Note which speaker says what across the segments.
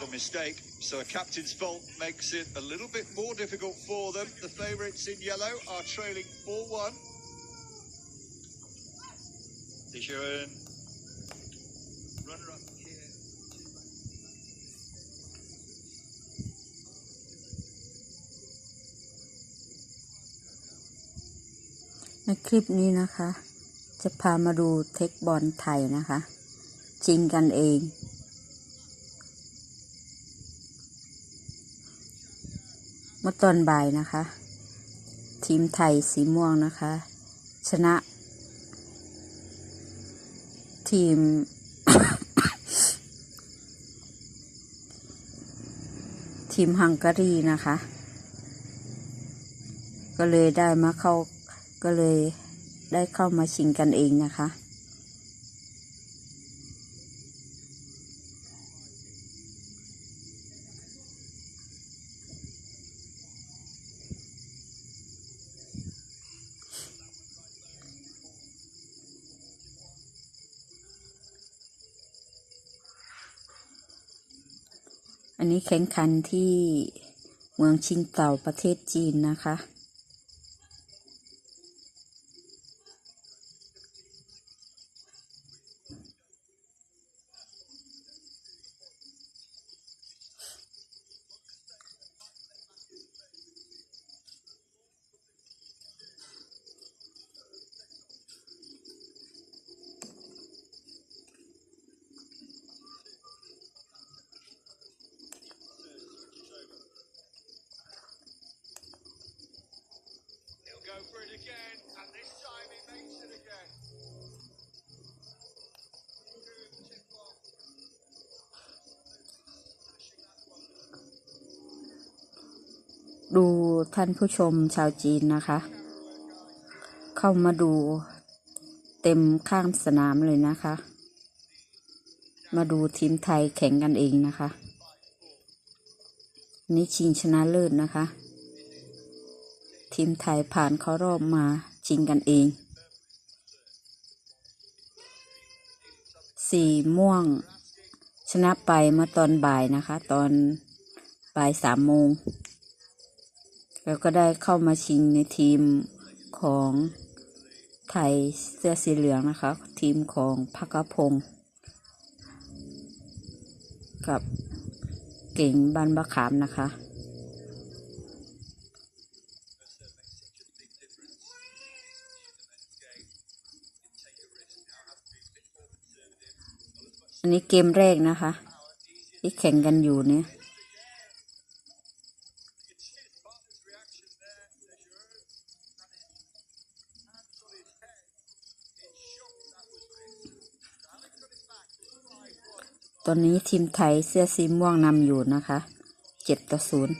Speaker 1: the mistake. So a captain's fault makes it a little bit more difficult for them. The favourites in yellow are trailing 4-1. Dijon. Runner-up here.
Speaker 2: ในคลิปนี้นะคะ จะพามาดูเทคบอลไทยนะคะ จริงกันเอง เมื่อตอนบ่ายนะคะ ทีมไทยสีม่วงนะคะ ชนะ ทีม ทีมฮังการีนะคะ ก็เลยได้มาเข้าก็เลยได้เข้ามาชิงกันเองนะคะ แข่งขันที่เมืองชิงเต่าประเทศจีนนะคะ ดูท่านผู้ชมชาวจีนนะคะ เข้ามาดูเต็มข้างสนามเลยนะคะ มาดูทีมไทยแข่งกันเองนะคะ นี่ชิงชนะเลิศนะคะ ทีมไทยผ่านเข้ารอบมาชิงกันเอง สีม่วงชนะไปเมื่อตอนบ่ายนะคะ ตอนบ่ายสามโมง แล้วก็ได้เข้ามาชิงในทีมของไทยเสื้อสีเหลืองนะคะ ทีมของพักกพงศ์กับเก่งบันบะขามนะคะ อันนี้เกมแรกนะคะ ที่แข่งกันอยู่เนี่ย อนนี้ทีมไทยเสื้อสีม่วงนำอยู่นะคะเจ็ดต่อศูนย์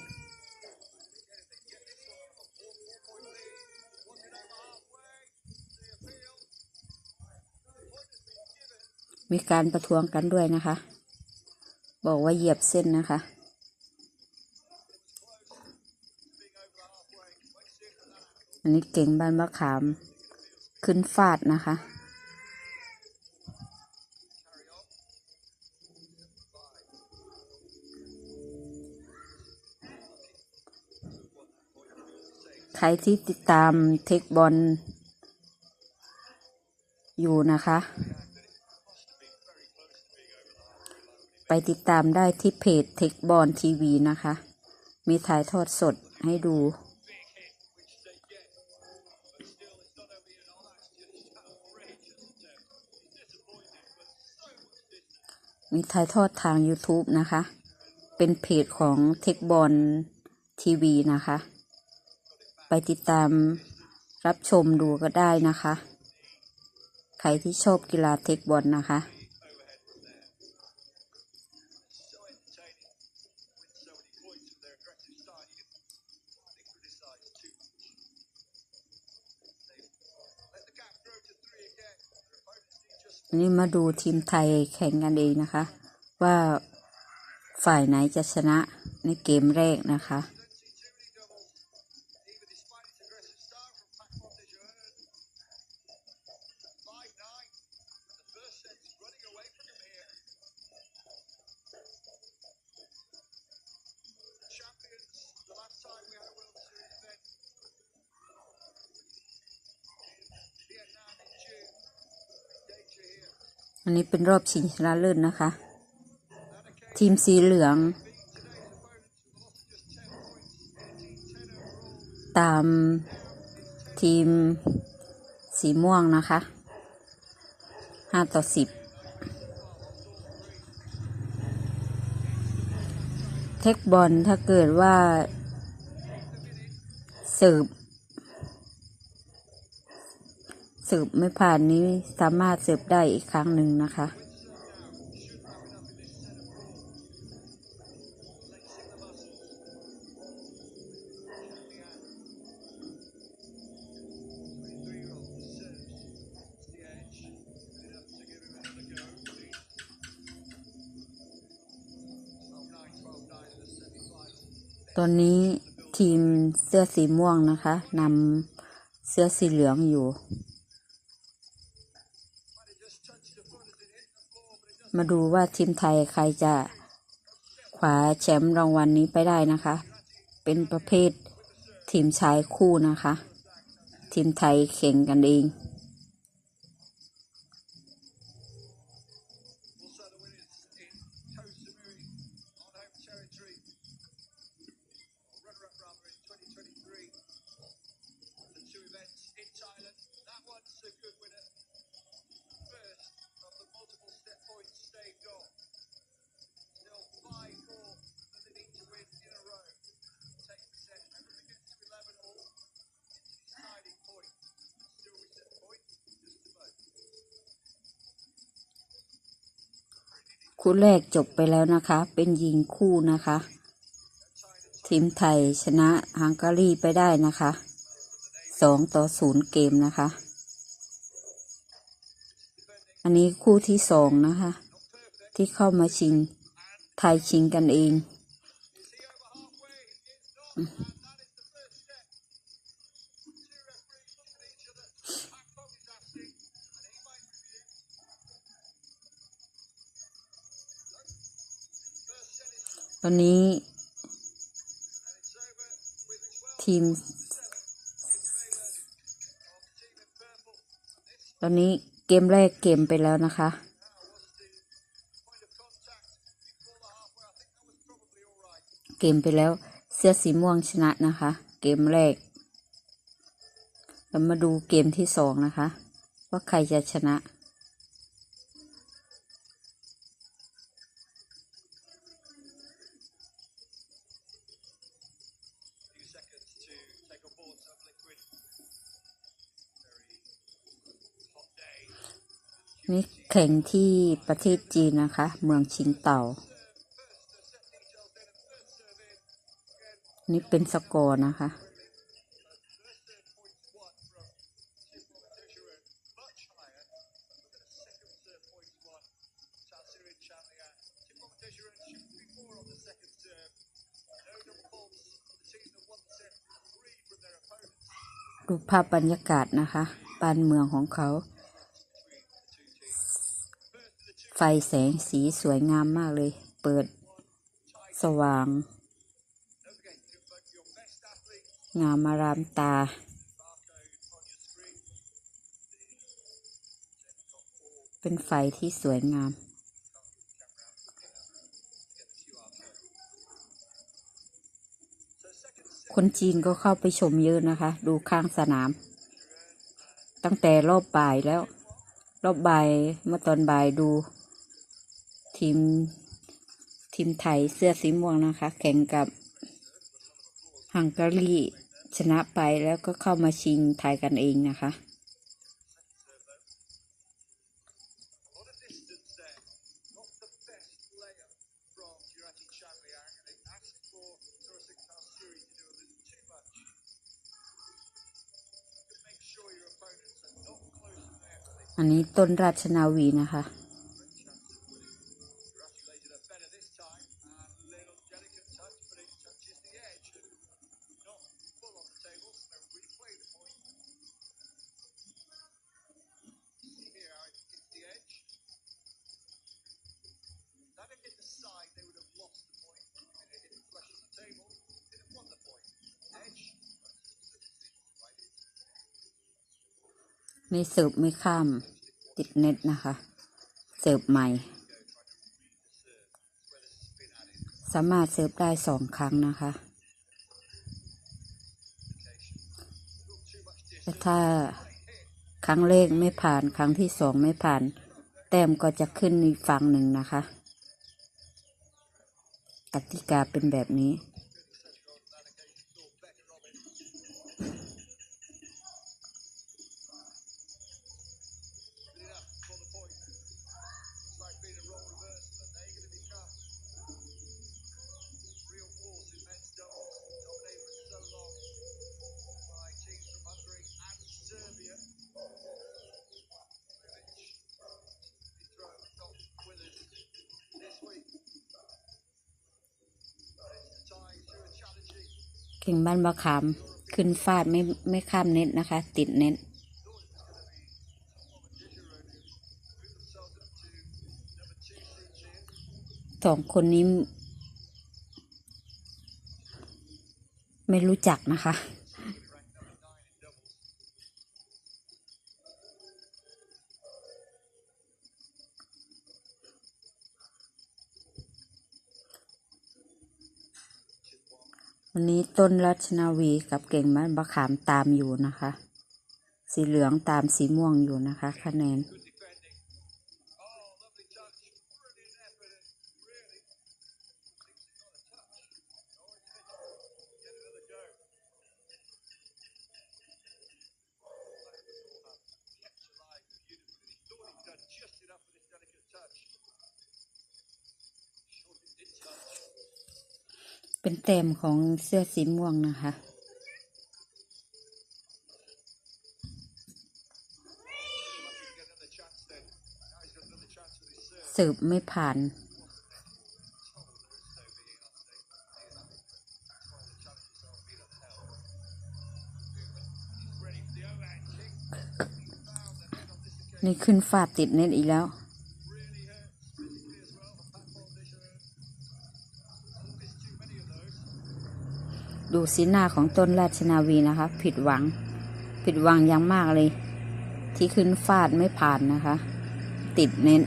Speaker 2: มีการประท้วงกันด้วยนะคะ บอกว่าเหยียบเส้นนะคะ อันนี้เก่งบ้านมะขาม ขึ้นฟาดนะคะ รที่ติดตามเทคบอลอยู่นะคะ ไปติดตามได้ที่เพจเทคบอลทีวีนะคะ มีถ่ายทอดสดให้ดู มีถ่ายทอดทาง YouTube นะคะ เป็นเพจของเทคบอลทีวีนะคะ ไปติดตามรับชมดูก็ได้นะคะ ใครที่ชอบกีฬาเทคบอลนะคะนนี้มาดูทีมไทยแข่งกันเองนะคะ ว่าฝ่ายไหนจะชนะในเกมแรกนะคะ นนี้เป็นรอบชิงชนะเลิศนะคะ ทีมสีเหลือง ตามทีมสีม่วงนะคะห้าต่อสิบเทคบอลถ้าเกิดว่าเสืบ สืบไม่ผ่านนี้สามารถสืบได้อีกครั้งหนึ่งนะคะ ตอนนี้ทีมเสื้อสีม่วงนะคะนำเสื้อสีเหลืองอยู่ มาดูว่าทีมไทยใครจะขวาแชมป์รางวัลนนี้ไปได้นะคะ เป็นประเภททีมชายคู่นะคะ ทีมไทยแข่งกันเอง คู่แรกจบไปแล้วนะคะ เป็นยิงคู่นะคะ ทีมไทยชนะฮังการีไปได้นะคะสองต่อศูนย์เกมนะคะ อันนี้คู่ที่สองนะคะ ที่เข้ามาชิง ไทยชิงกันเองันนี้ ทีม ตอนนี้เกมแรกเกมไปแล้วนะคะ เกมไปแล้วเสื้อสีม่วงชนะนะคะ เกมแรกเรามาดูเกมที่สองนะคะ ว่าใครจะชนะ นี่แข่งที่ประเทศจีนนะคะ เมืองชิงเต่า นี่เป็นสกอร์นะคะ ดูภาพบรรยากาศนะคะ ปานเมืองของเขา ไฟแสงสีสวยงามมากเลย เปิด สว่าง งามอารามตา เป็นไฟที่สวยงามคนจีนก็เข้าไปชมเยอะนะคะ ดูข้างสนาม ตั้งแต่รอบบ่ายแล้ว รอบบ่ายเมื่อตอนบ่ายดู ทีม ทีมไทยเสื้อสีม่วงนะคะ แข่งกับฮังการีชนะไปแล้วก็เข้ามาชิงไทยกันเองนะคะอันนี้ต้นราชนาวีนะคะ ไม่เสิร์ฟไม่ข้าม ติดเน็ตนะคะ เสิร์ฟใหม่ สามารถเสิร์ฟได้สองครั้งนะคะแต่ถ้าครั้งแรกไม่ผ่านครั้งที่สองไม่ผ่าน แต้มก็จะขึ้นอีกฝั่งหนึ่งนะคะกติกาเป็นแบบนี้ เข่งบ้านมะขาม ขึ้นฟาดไม่ไม่ข้ามเน็ตนะคะ ติดเน็ตสองคนนี้ ไม่รู้จักนะคะ วันนี้ต้นรัชนาวีกับเก่งมันบะขามตามอยู่นะคะ สีเหลืองตามสีม่วงอยู่นะคะ คะแนน เป็นเต็มของเสื้อสีม่วงนะคะ สืบไม่ผ่านนี่ขึ้นฝาดติดเน็ตอีกแล้ว สีหน้าของต้นราชนาวีนะคะ ผิดหวัง ผิดหวังอย่างมากเลย ที่ขึ้นฟาดไม่ผ่านนะคะ ติดเน็ต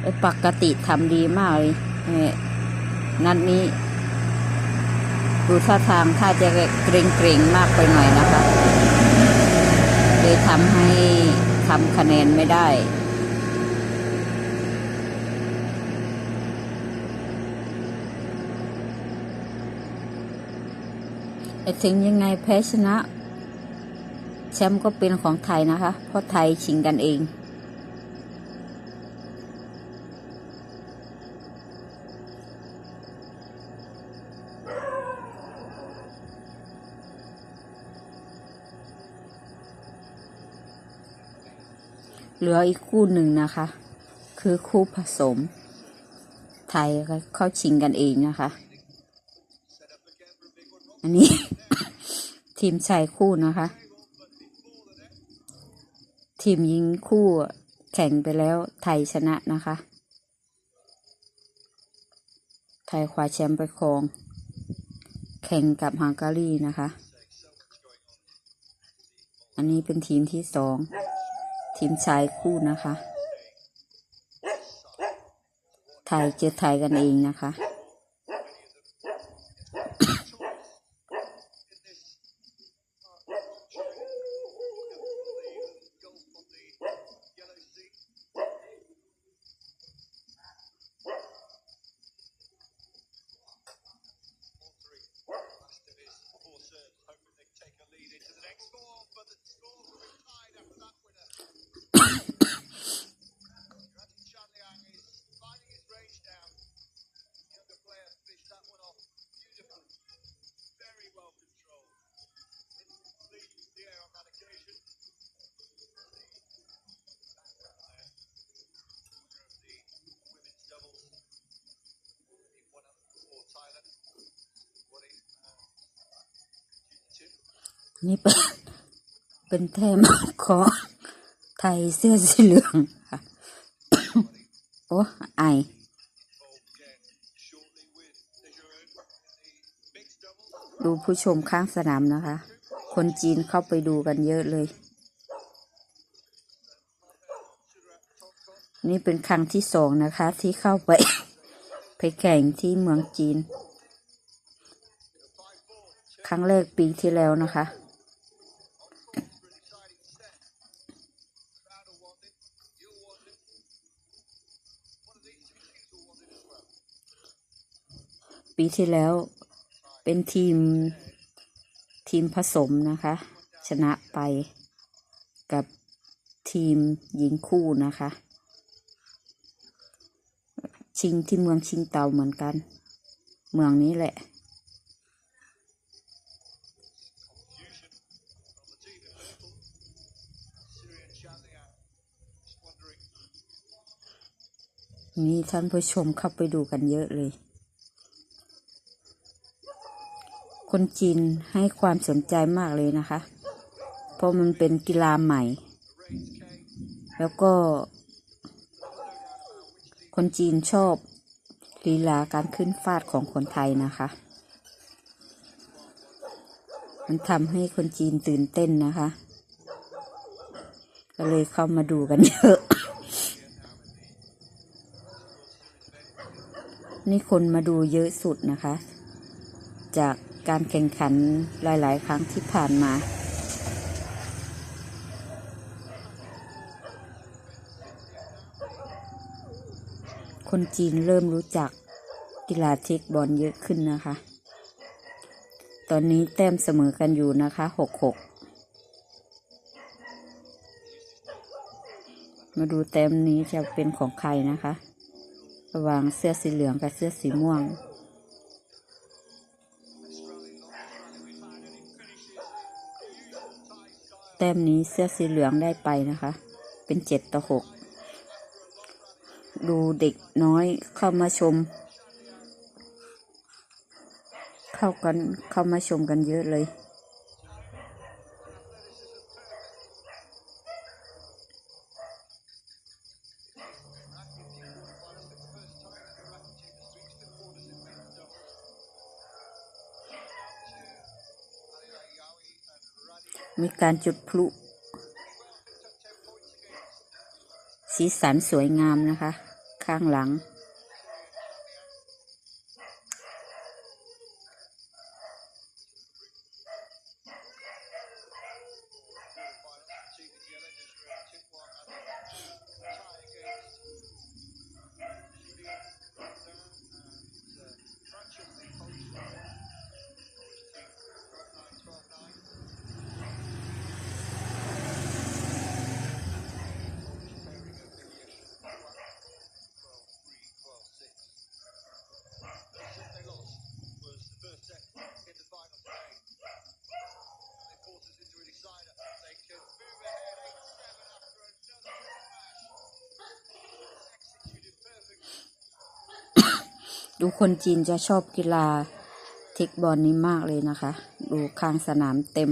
Speaker 2: เอ้ยปกติทำดีมากเลยเอ้ยนัดนี้ ดูท่าทางถ้าจะเกรงเกรงมากไปหน่อยนะคะเลยทำให้ทำคะแนนไม่ได้ แต่ถึงยังไงแพ้ชนะ แชมป์ก็เป็นของไทยนะคะ เพราะไทยชิงกันเอง เหลืออีกคู่หนึ่งนะคะ คือคู่ผสม ไทยเขาชิงกันเองนะคะ อันนี้ ทีมชายคู่นะคะ ทีมยิงคู่แข่งไปแล้วไทยชนะนะคะ ไทยคว้าแชมป์ไปครอง แข่งกับฮังการีนะคะ อันนี้เป็นทีมที่สองทีมชายคู่นะคะ ไทยเจอไทยกันเองนะคะ นี่เป็นเป็นแทมของไทยเสื้อสีเหลืองค่ะ โอ้ไอดูผู้ชมข้างสนามนะคะ คนจีนเข้าไปดูกันเยอะเลย นี่เป็นครั้งที่สองนะคะ ที่เข้าไป ไปแข่งที่เมืองจีน ครั้งแรกปีที่แล้วนะคะ ปีที่แล้ว เป็นทีมทีมผสมนะคะ ชนะไปกับทีมหญิงคู่นะคะ ชิงที่เมืองชิงเตาเหมือนกัน เมืองนี้แหละ
Speaker 1: Confusion from the team in Liverpool. Syrian chanting out. Just wondering.
Speaker 2: มีท่านผู้ชมเข้าไปดูกันเยอะเลย คนจีนให้ความสนใจมากเลยนะคะ เพราะมันเป็นกีฬาใหม่ แล้วก็ คนจีนชอบลีลาการขึ้นฟาดของคนไทยนะคะ มันทำให้คนจีนตื่นเต้นนะคะ ก็เลยเข้ามาดูกันเยอะ นี่คนมาดูเยอะสุดนะคะ จาก การแข่งขันหลาย ๆ ครั้งที่ผ่านมาคนจีนเริ่มรู้จักกีฬาเทคบอลเยอะขึ้นนะคะ ตอนนี้แต้มเสมอกันอยู่นะคะหกหกมาดูแต้มนี้จะเป็นของใครนะคะ ระหว่างเสื้อสีเหลืองกับเสื้อสีม่วง แต้มนี้เสื้อสีเหลืองได้ไปนะคะ เป็นเจ็ดต่อหกดูเด็กน้อยเข้ามาชม เข้ากันเข้ามาชมกันเยอะเลย มีการจุดพลุ สีสันสวยงามนะคะ ข้างหลัง ดูคนจีนจะชอบกีฬาเทคบอลนี้มากเลยนะคะ ดูข้างสนามเต็ม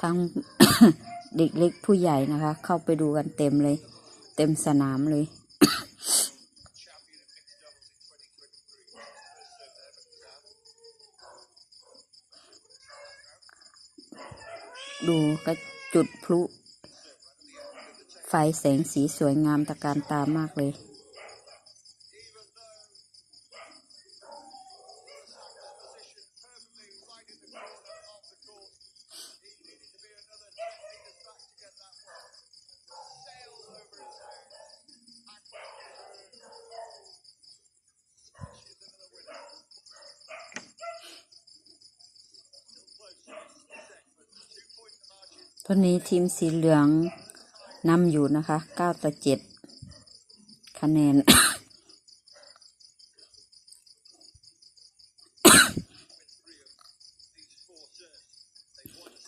Speaker 2: ทั้งเด็กเล็กผู้ใหญ่นะคะ เข้าไปดูกันเต็มเลย เต็มสนามเลยดูก็จุดพลุ ฟแสงสีสวยงามตะการตามากเลย ตอนนี้ทีมสีเหลือง นำอยู่นะคะเก้าต่อเจ็ดคะแนน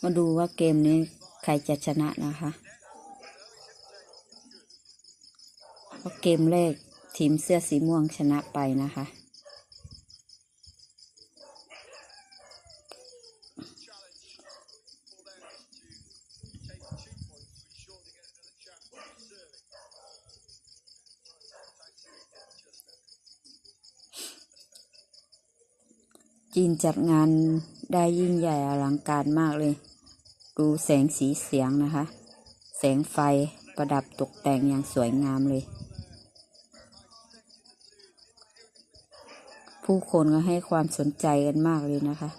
Speaker 2: มาดูว่าเกมนี้ใครจะชนะนะคะเพราะเกมแรกทีมเสื้อสีม่วงชนะไปนะคะ จัดงานได้ยิ่งใหญ่อลังการมากเลย ดูแสงสีเสียงนะคะ แสงไฟประดับตกแต่งอย่างสวยงามเลย ผู้คนก็ให้ความสนใจกันมากเลยนะคะ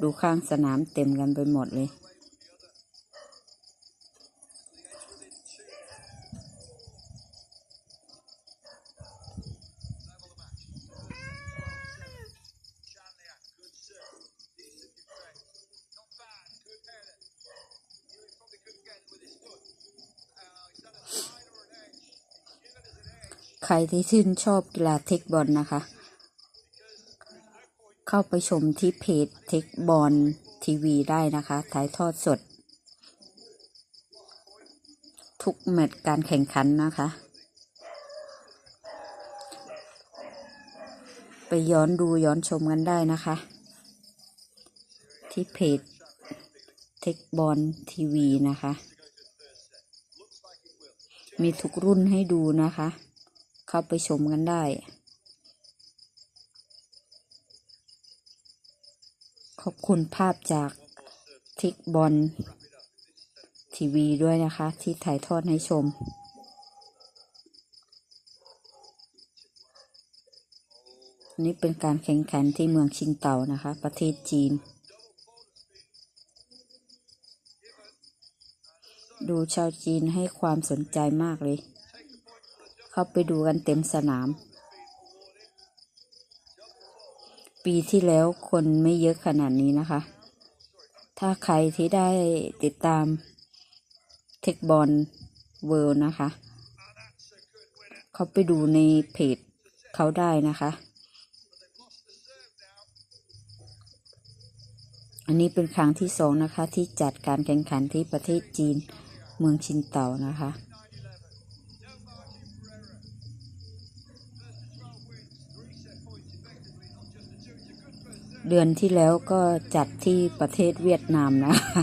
Speaker 2: ดูข้างสนามเต็มกันไปหมดเลย ใครที่ชื่นชอบกีฬาเทคบอลนะคะ เข้าไปชมที่เพจเทคบอลทีวีได้นะคะ ถ่ายทอดสด ทุกแมตช์การแข่งขันนะคะ ไปย้อนดูย้อนชมกันได้นะคะ ที่เพจเทคบอลทีวีนะคะ มีทุกรุ่นให้ดูนะคะ เข้าไปชมกันได้ ขอบคุณภาพจากทิกบอลทีวีด้วยนะคะ ที่ถ่ายทอดให้ชม นี่เป็นการแข่งขันที่เมืองชิงเต่านะคะ ประเทศจีน ดูชาวจีนให้ความสนใจมากเลย เข้าไปดูกันเต็มสนาม ปีที่แล้วคนไม่เยอะขนาดนี้นะคะ ถ้าใครที่ได้ติดตามเทคบอลเวิลด์นะคะ เขาไปดูในเพจเขาได้นะคะ อันนี้เป็นครั้งที่สองนะคะที่จัดการแข่งขันที่ประเทศจีนเมืองชินเต่านะคะ เดือนที่แล้วก็จัดที่ประเทศเวียดนามนะคะ